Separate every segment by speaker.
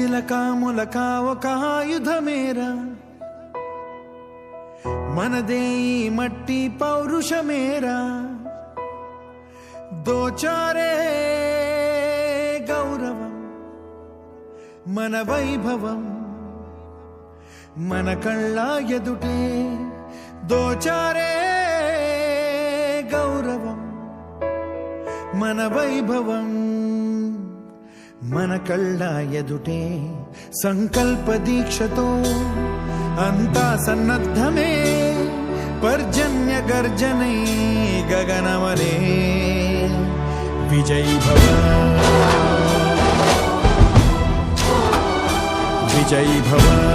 Speaker 1: చిలక ములక ఒక ఆయుధమేరా. మనదే ఈ మట్టి పౌరుషమేరా. దోచారే గౌరవం మన వైభవం. మన కళ్ళ ఎదుటే దోచారే గౌరవం మన వైభవం. మన కళ్ళ ఎదుటే సంకల్ప దీక్షతో అంతా సన్నద్ధమే పర్జన్య గర్జనే గగనమనే. విజయ్ భవ. విజయ్ భవ.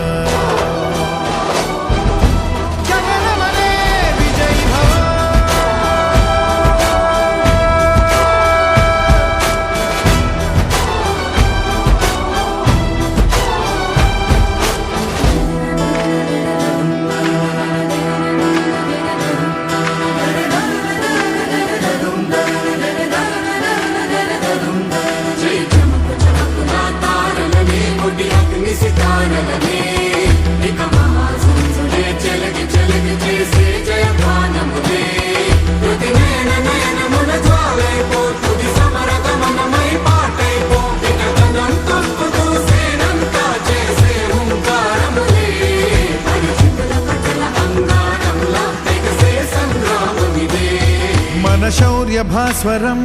Speaker 1: శౌర్య భాస్వరం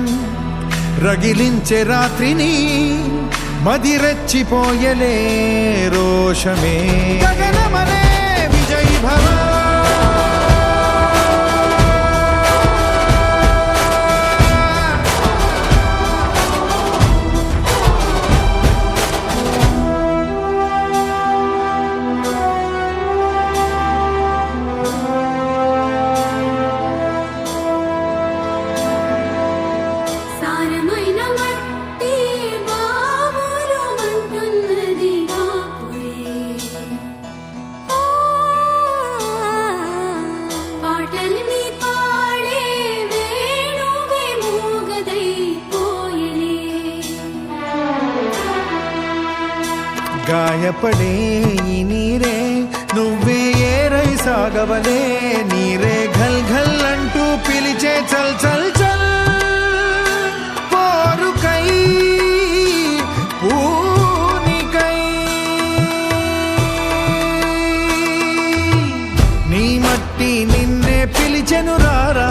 Speaker 1: రగిలించే రాత్రిని మదిరెచ్చిపోయలే రోషమే. గగనమనే విజయ్ భవ భయపడే నీరే నువ్వే ఏరై సాగవలే నీరే ఘల్ ఘల్ అంటూ పిలిచే చల్ చల్ చల్ పోరుకై పూనికై నీ మట్టి నిన్నే పిలిచెను రారా.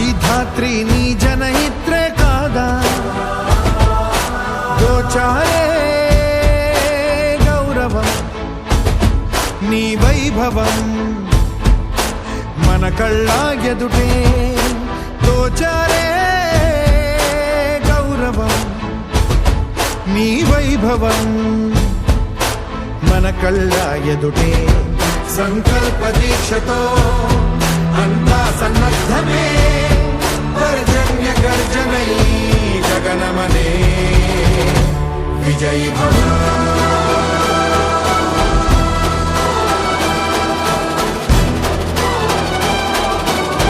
Speaker 1: ఈ ధాత్రి నీ జనహిత్రే కాదా. దోచారే వైభవం మన కళ్ళ ఎదుటే తోచారే గౌరవం. నీ వైభవం మన కళ్ళ ఎదుటే సంకల్ప దీక్షతో అంతా సన్నద్ధమే. పర్జన్య గర్జనై గగనమనే విజయ్ భవ